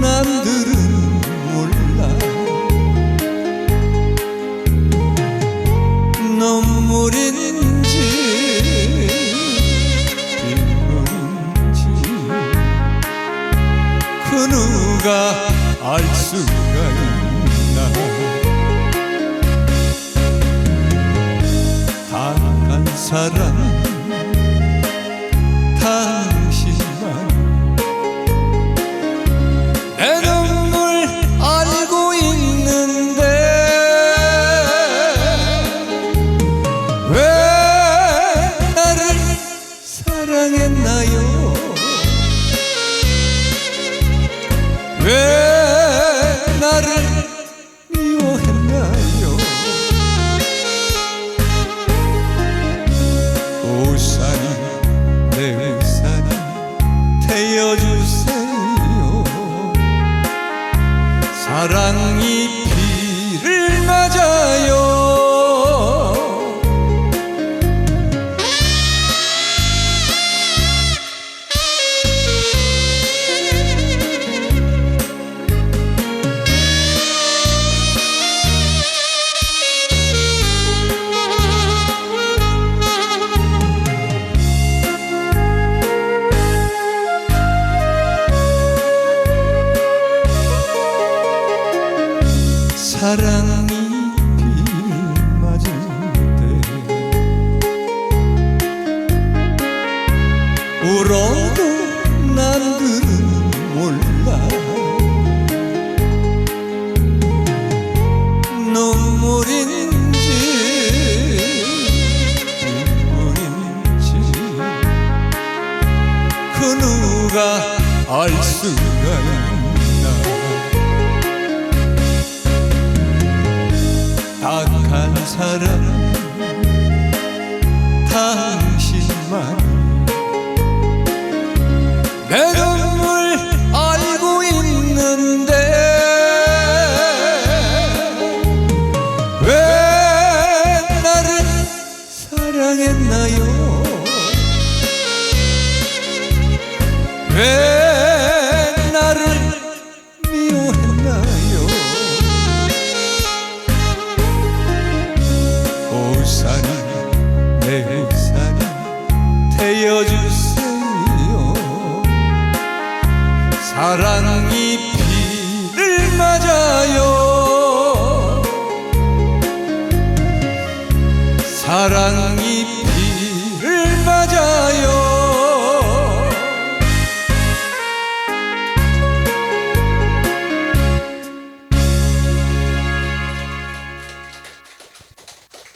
남들은 몰라. 눈물인지 빗물인지 그 누가 알 수가 있나? 단한 사랑 사랑했나요. 왜 나를 미워했나요? 우산이 내 우산이 태워주세요. 사랑이 사랑이 비를 맞을 때 울어도 남들은 몰라. 눈물인지 눈물인지 그 누가 알 수가 있나 한 사람 당신만. 내 눈물 알고 있는데 왜 나를 사랑했나요? 왜 태워주세요. 사랑이